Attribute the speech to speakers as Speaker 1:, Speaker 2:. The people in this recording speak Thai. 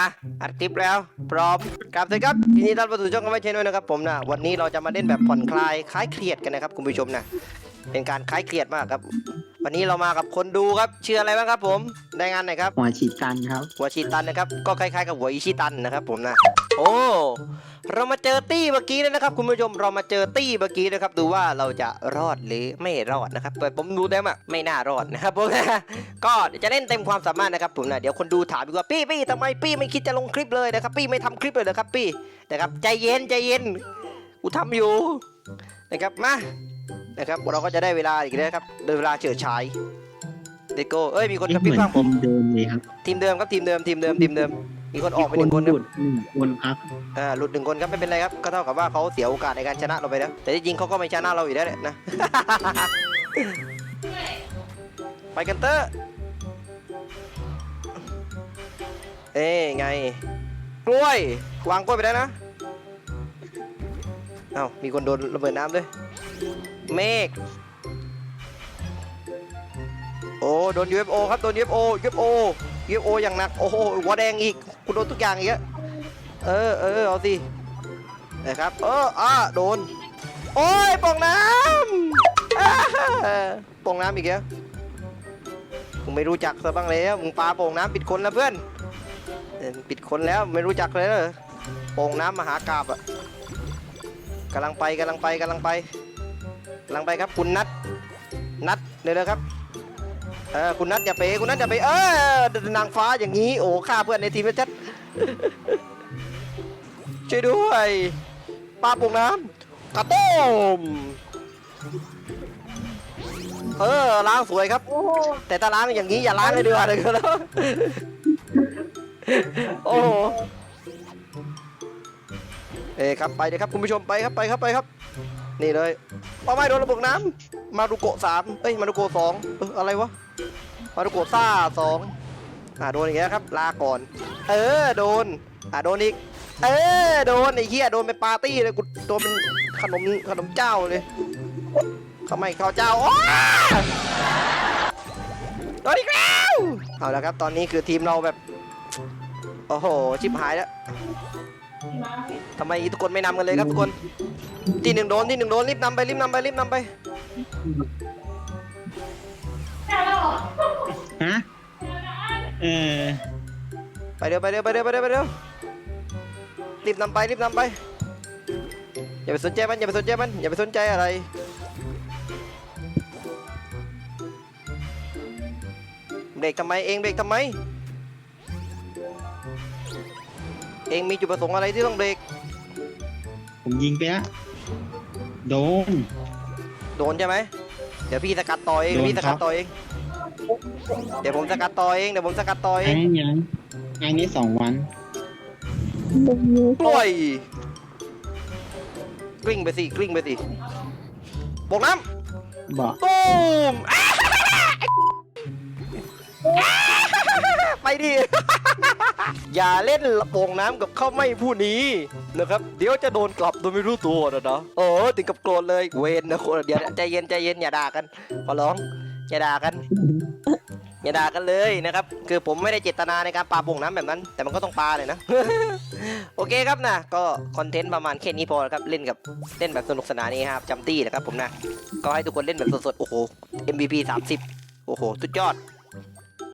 Speaker 1: อะอัดคลิปแล้ว พร้อมครับสวัสดีครับทีนี้ท่านผู้ชมช่องกันไม่ใช่ด้วยนะครับผมนะวันนี้เราจะมาเล่นแบบผ่อนคลายคลายเครียดกันนะครับคุณผู้ชมนะเป็นการคลายเครียดมากครับ วันนี้เรามากับคนดูครับชื่ออะไรบ้างครับผมได้งานไหนอยครับ
Speaker 2: หัวฉีดกันครับ
Speaker 1: หัวชีตันนะครับก็คล้ายๆกับหัวอิชิตันนะครับผมนะ โอ้เรามาเจอตี้เมื่อกี้เลยนะครับ คุณผู้ชมเรามาเจอตี้เมื่อกี้นะครับ ดูว่าเราจะรอดหรือไม่รอดนะครับแต่ผมดูได้ว่าไม่น่ารอดนะครับผมก็เดี๋ยวจะเล่นเต็มความสามารถนะครับผมนะเดี๋ยวคนดูถามดีกว่าปี้ปี้ทำไมปี้ไม่คิดจะลงคลิปเลยนะครับปี้ไม่ทำคลิปเลยนะครับปี้นะครับใจเย็นใจเย็นกูทำอยู่นะครับมานะครับเราก็จะได้เวลาอีกแล้วครับได้เวลาเฉิดฉายเดโก้เอ้ยมีคนก
Speaker 2: เอ๊ะ
Speaker 1: ระพ
Speaker 2: เห
Speaker 1: ริบ
Speaker 2: มือน
Speaker 1: ข้างผ
Speaker 2: ที
Speaker 1: ม
Speaker 2: มเดิมเลยครับ
Speaker 1: ทีมเดิมครับทีมเดิมทีมเดิมทีมเดิม มีคนออกไปหนึ่งคนค
Speaker 2: ห
Speaker 1: รับ
Speaker 2: ลุดหนึ่งคนครับ
Speaker 1: อ่าหลุดหนึ่งคนครับไม่เป็นไรครับก็เท่ากับว่าเขาเสียโอกาสในการชนะเราไปแล้วแต่ที่จริงเขาก็ไม่ชนะเราอยู่แล้วแหละนะ ไปกันเตอร์เอ้ยไง กล้วย วางกล้วยไปแล้วนะเอ้ามีคนโดนระเบิดน้ำด้วย เมฆโอ้โดน UFO ครับโดน UFO UFO UFO อย่างหนัก โอ้โหหัวแดงอีกคุณโดนทุกอย่างอีกอะเออเออเอาสินะครับ เอออ่าโดน โอ้ยป่องน้ำป่องน้ำอีกแล้วมึงไม่รู้จักซะบ้างแล้วมึงปลาโป่งน้ำปิดคนแล้วเพื่อนปิดคนแล้วไม่รู้จักเลยเหรอโป่งน้ำมหากราบอะกำลังไปกำลังไปกำลังไปกำลังไปครับคุณนัทนัทเดี๋ยวนะครับ เออคุณนัทอย่าไปคุณนัทอย่าไปเออนางฟ้าอย่างนี้โอ้ฆ่าเพื่อนในทีมชัดช่วยด้วยปาป่งน้ำกระต้มเออล้างสวยครับแต่ถ้าล้างอย่างนี้อย่าล้างเลยดีกว่าเลยก็แล้วโอ้เอ้ครับไปเลยครับคุณผู้ชมไปครับไปครับไปครับ นี่เลยเอาไม่โดนระเบิดน้ำมาดูโกะสามเอ้ยมาดูโกะสองเอออะไรวะ มาดูโกะซ่าสองอ่าโดนอีกแล้วครับ ลาก่อน เออโดน อ่าโดนอีก เออโดนไอ้เหี้ยโดนเป็นปาร์ตี้เลยกูโดนเป็นขนมขนมเจ้าเลยทำไมข้าวเจ้าโอ้โดนอีกแล้วเอาละครับตอนนี้คือทีมเราแบบโอ้โหชิบหายแล้วทำไมทุกคนไม่นำกันเลยครับทุกคน ที่หนึ่งโดนที่หนึ่งโดนรีบนำไปรีบนำไปรีบนำไป
Speaker 2: ฮะเออ
Speaker 1: ไปเร็วไปเร็วไปเร็วไปเร็วไปเร็วรีบนำไปรีบนำไปอย่าไปสนใจมันอย่าไปสนใจมันอย่าไปสนใจอะไรเบรกทำไมเองเบรกทำไม เองมีจุดประสงค์อะไรที่ต้องเบรก
Speaker 2: ผมยิงไปละโดน
Speaker 1: โดนใช่ไหม เดี๋ยวพี่สกัดต่อเอง
Speaker 2: โดน
Speaker 1: เดี๋ยวพี่สกัด
Speaker 2: ครับ
Speaker 1: ต่อเองเดี๋ยวผมสกัดต่อเองเดี๋ยวผมสกัดต่อเอ
Speaker 2: ไอ้
Speaker 1: ง
Speaker 2: นี่ยังไอ้นี่สองวัน
Speaker 1: กล้วยกลิ้งไปสิกลิ้งไปสิบกน้ำ
Speaker 2: บอก
Speaker 1: ตูมไปดิ อย่าเล่นโป่งน้ำกับเข้าไม่ผู้นี้นะครับ เดี๋ยวจะโดนกลับโดยไม่รู้ตัวนะเนาะโอ้ถึงกับโกรธเลยเวนนะคนเดี๋ยวใจเย็นใจเย็นอย่าด่ากันขอร้องอย่าด่ากันอย่าด่ากันเลยนะครับ คือผมไม่ได้เจตนาในการปาโป่งน้ำแบบนั้น แต่มันก็ต้องปาเลยนะ โอเคครับนะ ก็คอนเทนต์ประมาณแค่นี้พอครับ เล่นกับเล่นแบบสนุกสนานนี้ครับจำตี้นะครับผมนะ ก็ให้ทุกคนเล่นแบบสดๆ โอ้โห MVP 30 โอ้โห สุดยอด